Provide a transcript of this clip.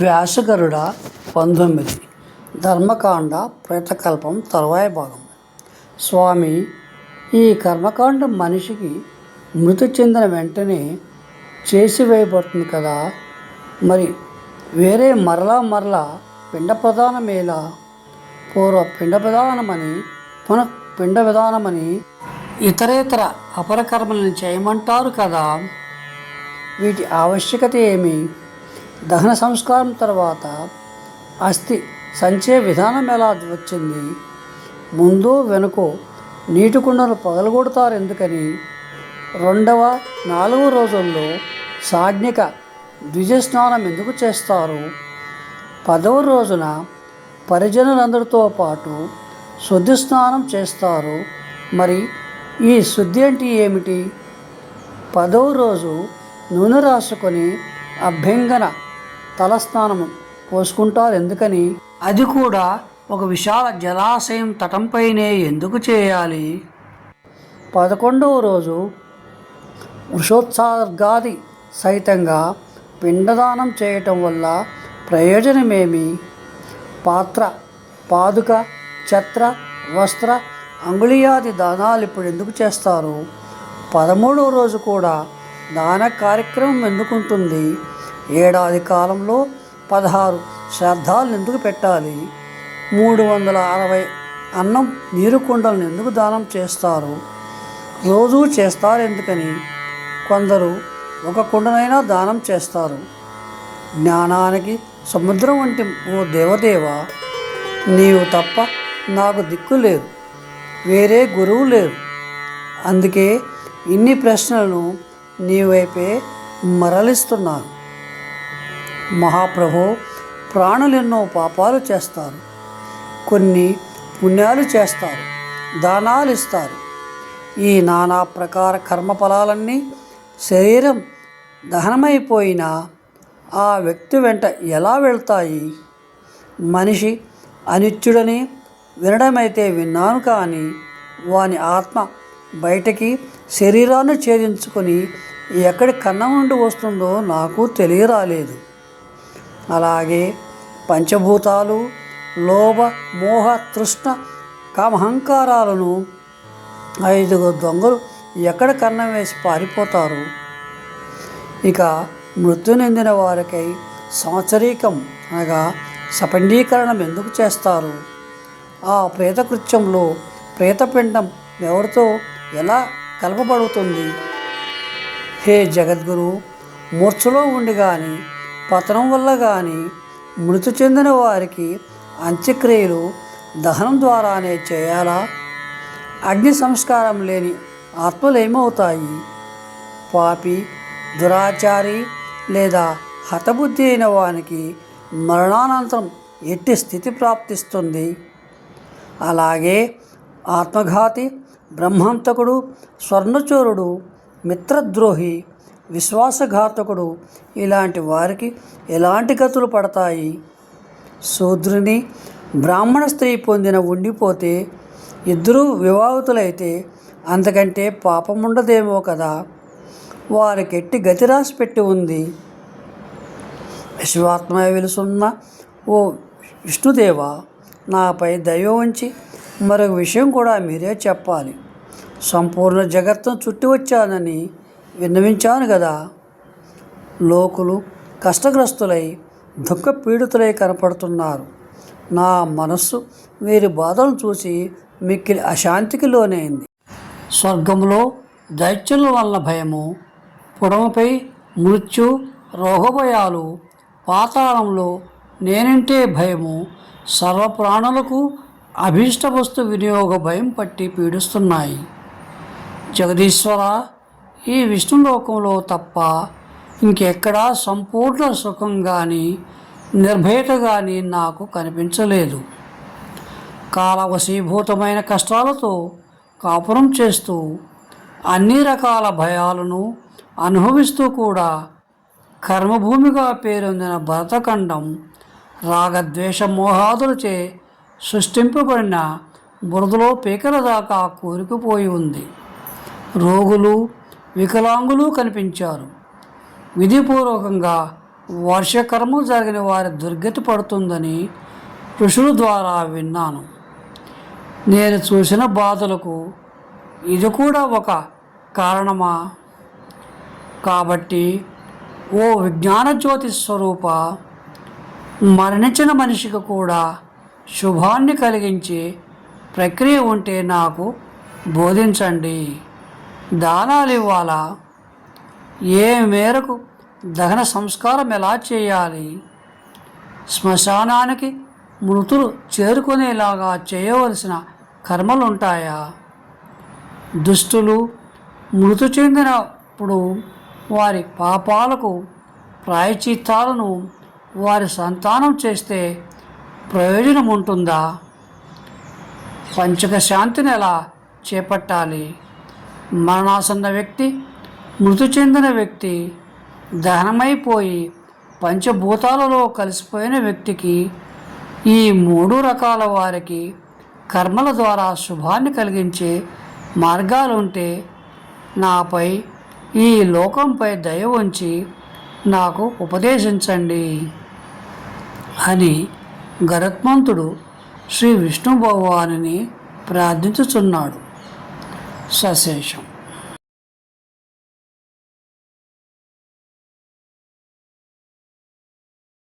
వ్యాసగరుడ పంతొమ్మిది. ధర్మకాండ ప్రేతకల్పం తరువాయి భాగం. స్వామి ఈ కర్మకాండ మనిషికి మృతి చెందిన వెంటనే చేసివేయబడుతుంది కదా? మరి వేరే మరలా మరలా పిండ ప్రధానమేలా పూర్వ పిండ ప్రధానమని పునః పిండ విధానమని ఇతరేతర అపరకర్మలను చేయమంటారు కదా? వీటి ఆవశ్యకత ఏమి? దహన సంస్కారం తర్వాత అస్థి సంచే విధానం ఎలా వచ్చింది? ముందు వెనుకో నీటి కుండలు పగలగొడతారు ఎందుకని? రెండవ నాలుగు రోజుల్లో సాజ్ఞిక ద్విజ స్నానం ఎందుకు చేస్తారు? పదవ రోజున పరిజనులందరితో పాటు శుద్ధి స్నానం చేస్తారు. మరి ఈ శుద్ధి అంటే ఏమిటి? పదవ రోజు నూనె రాసుకొని అభ్యంగన తలస్నానం పోసుకుంటారు. ఎందుకని? అది కూడా ఒక విశాల జలాశయం తటంపైనే ఎందుకు చేయాలి? పదకొండవ రోజు వృషోత్సర్గాది సహితంగా పిండదానం చేయటం వల్ల ప్రయోజనమేమి? పాత్ర పాదుక ఛత్ర వస్త్ర అంగుళియాది దానాలు ఇప్పుడు ఎందుకు చేస్తారు? పదమూడవ రోజు కూడా దాన కార్యక్రమం ఎందుకుంటుంది ఏడాది కాలంలో పదహారు శ్రాద్ధాలను ఎందుకు పెట్టాలి? మూడు వందల అరవై అన్నం నీరు కుండలను ఎందుకు దానం చేస్తారు? రోజూ చేస్తారు ఎందుకని? కొందరు ఒక కుండనైనా దానం చేస్తారు. జ్ఞానానికి సముద్రం వంటి ఓ దేవదేవ నీవు తప్ప నాకు దిక్కు లేదు వేరే గురువు లేరు. అందుకే ఇన్ని ప్రశ్నలను నీవైపే మరలిస్తున్నాను. మహాప్రభు ప్రాణులెన్నో పాపాలు చేస్తారు. కొన్ని పుణ్యాలు చేస్తారు దానాలు ఇస్తారు ఈ నానా ప్రకార కర్మఫలాలన్నీ శరీరం దహనమైపోయినా ఆ వ్యక్తి వెంట ఎలా వెళ్తాయి? మనిషి అనిత్యుడని వినడమైతే విన్నాను కానీ వాని ఆత్మ బయటకి శరీరాన్ని ఛేదించుకొని ఎక్కడి కన్నం నుండి వస్తుందో నాకు తెలియరాలేదు. అలాగే పంచభూతాలు లోభ మోహ తృష్ణ కామహంకారాలను ఐదుగురు దొంగలు ఎక్కడ కన్నం వేసి పారిపోతారు? ఇక మృత్యు నిందిన వారికై సంవత్సరీకం అనగా సపండీకరణం ఎందుకు చేస్తారు? ఆ ప్రేతకృత్యంలో ప్రేతపిండం ఎవరితో ఎలా కలపబడుతుంది? హే జగద్గురు మూర్ఛలో ఉండి కానీ పతనం వల్ల కానీ మృతి చెందిన వారికి అంత్యక్రియలు దహనం ద్వారానే చేయాలా? అగ్ని సంస్కారం లేని ఆత్మలేమవుతాయి పాపి దురాచారి లేదా హతబుద్ధి అయిన వానికి మరణానంతరం ఎట్టి స్థితి ప్రాప్తిస్తుంది? అలాగే ఆత్మఘాతి బ్రహ్మాంతకుడు స్వర్ణచోరుడు మిత్రద్రోహి విశ్వాసఘాతకుడు ఇలాంటి వారికి ఎలాంటి గతులు పడతాయి? శూద్రుని బ్రాహ్మణ స్త్రీ పొందిన ఉండిపోతే ఇద్దరూ వివాహితులైతే అంతకంటే పాపం ఉండదేమో కదా? వారికెట్టి గతి రాసి పెట్టి ఉంది. విశ్వాత్మ వెలుసున్న ఓ విష్ణుదేవ నాపై దైవం ఉంచి మరొక విషయం కూడా మీరే చెప్పాలి. సంపూర్ణ జగత్తును చుట్టి వచ్చానని విన్నవించాను కదా. లోకులు కష్టగ్రస్తులై దుఃఖ పీడితులై కనపడుతున్నారు. నా మనస్సు వీరి బాధలను చూసి మిక్కిలి అశాంతికి లోనైంది. స్వర్గంలో దైత్యుల వలన భయము పుడమపై మృత్యు రోగభయాలు పాతాళంలో నేనంటే భయము సర్వప్రాణులకు అభీష్ట వస్తు వినియోగ భయం పట్టి పీడిస్తున్నాయి. జగదీశ్వర ఈ విష్ణులోకంలో తప్ప ఇంకెక్కడా సంపూర్ణ సుఖం కానీ నిర్భయత కానీ నాకు కనిపించలేదు. కాలవశీభూతమైన కష్టాలతో కాపురం చేస్తూ అన్ని రకాల భయాలను అనుభవిస్తూ కూడా కర్మభూమిగా పేరొందిన భరతఖండం రాగద్వేష మోహాదులచే సృష్టింపబడిన బురదలో పీకల దాకా కూరుకుపోయి ఉంది. రోగులు వికలాంగులు కనిపించారు. విధిపూర్వకంగా వర్షకరము జరిగిన వారి దుర్గతి పడుతుందని ఋషుల ద్వారా విన్నాను. నేను చూసిన బాధలకు ఇది కూడా ఒక కారణమా? కాబట్టి ఓ విజ్ఞాన జ్యోతి స్వరూప మరణించిన మనిషికి కూడా శుభాన్ని కలిగించే ప్రక్రియ ఉంటే నాకు బోధించండి. దానాలు ఇవ్వాలా? ఏ మేరకు దహన సంస్కారం ఎలా చేయాలి? శ్మశానానికి మృతులు చేరుకునేలాగా చేయవలసిన కర్మలుంటాయా? దుష్టులు మృతి చెందినప్పుడు వారి పాపాలకు ప్రాయచిత్తాలను వారి సంతానం చేస్తే ప్రయోజనం ఉంటుందా పంచక శాంతిని ఎలా చేపట్టాలి? మరణాసన్న వ్యక్తి మృతి చెందిన వ్యక్తి దహనమైపోయి పంచభూతాలలో కలిసిపోయిన వ్యక్తికి ఈ మూడు రకాల వారికి కర్మల ద్వారా శుభాన్ని కలిగించే మార్గాలుంటే నాపై ఈ లోకంపై దయ ఉంచి నాకు ఉపదేశించండి అని గరుత్మంతుడు శ్రీ విష్ణు భగవానుని ప్రార్థించుచున్నాడు. cessation.